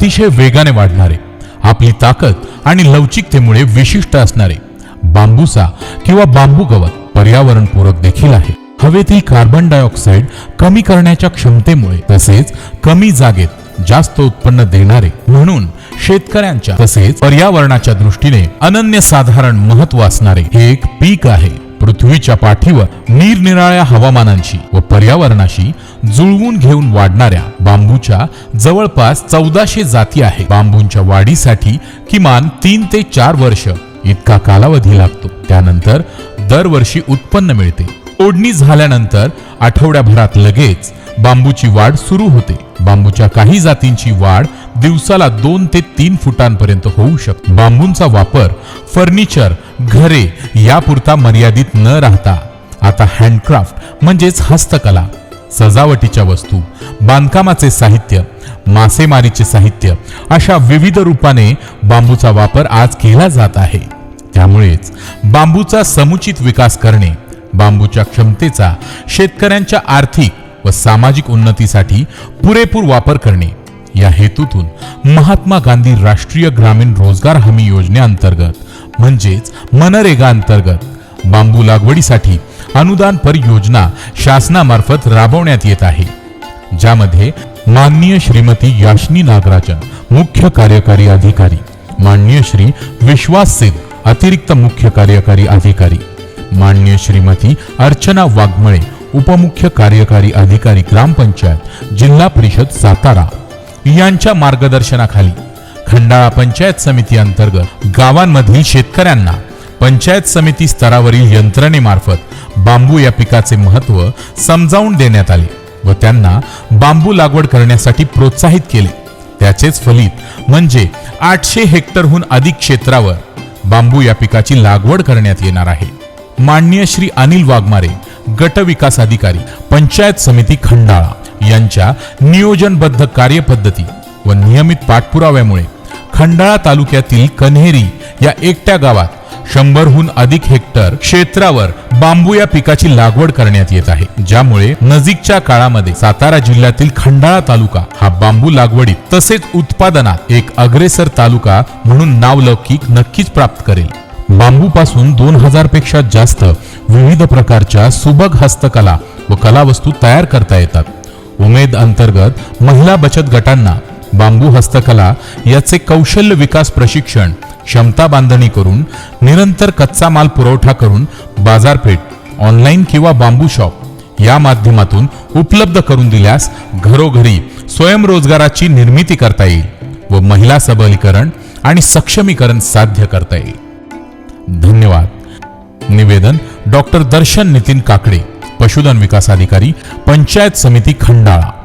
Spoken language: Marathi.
अतिशय वेगाने वाढणारे आपली ताकद आणि लवचिकतेमुळे विशिष्ट असणारे बांबूसा किंवा बांबू गवत पर्यावरणपूरक देखील आहे. हवेतील कार्बन डायऑक्साईड कमी करण्याच्या क्षमतेमुळे तसेच कमी जागेत जास्त उत्पन्न देणारे म्हणून शेतकऱ्यांच्या तसेच पर्यावरणाच्या दृष्टीने अनन्यसाधारण महत्त्व असणारे हे एक पीक आहे. पृथ्वीच्या पाठीवर निरनिराळ्या हवामानांशी व पर्यावरणाशी जुळवून घेऊन वाढणाऱ्या बांबूच्या जवळपास चौदाशे जाती आहे बांबूंच्या वाढीसाठी किमान तीन ते चार वर्ष इतका कालावधी लागतो. त्यानंतर दरवर्षी उत्पन्न मिळते. तोडणी झाल्यानंतर आठवड्याभरात लगेच बांबूची वाढ सुरू होते. बांबूच्या काही जातींची वाढ दिवसाला दोन ते तीन फुटांपर्यंत होऊ शकते. बांबूंचा वापर फर्निचर घरे यापुरता मर्यादित न राहता. आता हँडक्राफ्ट म्हणजेच हस्तकला सजावटीच्या वस्तू बांधकामाचे साहित्य मासेमारीचे साहित्य अशा विविध रूपाने बांबूचा वापर आज केला जात आहे. त्यामुळेच बांबूचा समुचित विकास करणे बांबूच्या क्षमतेचा शेतकऱ्यांच्या आर्थिक व सामाजिक उन्नतीसाठी पुरेपूर वापर करणे. या हेतूतून महात्मा गांधी राष्ट्रीय ग्रामीण रोजगार हमी योजनेअंतर्गत म्हणजेच मनरेगा अंतर्गत बांबू लागवडीसाठी अनुदान पर योजना शासनामार्फत राबवण्यात येत आहे. ज्यामध्ये माननीय श्रीमती याशनी नागराजन मुख्य कार्यकारी अधिकारी माननीय श्री विश्वास सिंग अतिरिक्त मुख्य कार्यकारी अधिकारी माननीय श्रीमती अर्चना वाघमळे उपमुख्य कार्यकारी अधिकारी ग्रामपंचायत जिल्हा परिषद सातारा. यांच्या मार्गदर्शनाखाली खंडाळा पंचायत समिती अंतर्गत गावांमधील शेतकऱ्यांना पंचायत समिती स्तरावरील यंत्रणेमार्फत बांबू या पिकाचे महत्त्व समजावून देण्यात आले व त्यांना बांबू लागवड करण्यासाठी प्रोत्साहित केले. त्याचेच फलित म्हणजे आठशे हेक्टरहून अधिक क्षेत्रावर बांबू या पिकाची लागवड करण्यात येणार आहे. माननीय श्री अनिल वाघमारे गट विकास अधिकारी पंचायत समिती खंडाळा यांच्या नियोजनबद्ध कार्यपद्धती व नियमित पाठपुराव्यामुळे खंडाळा तालुक्यातील कन्हेरी या एकट्या गावात शंभरहून अधिक हेक्टर क्षेत्रावर बांबू या पिकाची लागवड करण्यात येत आहे. ज्यामुळे नजीकच्या काळामध्ये सातारा जिल्ह्यातील खंडाळा तालुका हा बांबू लागवडीत तसेच उत्पादनात एक अग्रेसर तालुका म्हणून नावलौकिक नक्कीच प्राप्त करेल. बांबूपासून दोन हजारपेक्षा जास्त विविध प्रकारच्या सुबक हस्तकला व कलावस्तू तयार करता येतात. उमेद अंतर्गत महिला बचत गटांना बांबू हस्तकला याचे कौशल्य विकास प्रशिक्षण क्षमता बांधणी करून निरंतर कच्चा माल पुरवठा करून बाजारपेठ ऑनलाईन किंवा बांबू शॉप या माध्यमातून उपलब्ध करून दिल्यास घरोघरी स्वयंरोजगाराची निर्मिती करता येईल व महिला सबलीकरण आणि सक्षमीकरण साध्य करता येईल. धन्यवाद. निवेदन डॉक्टर दर्शन नितीन काकडे पशुधन विकास अधिकारी पंचायत समिती खंडाळा.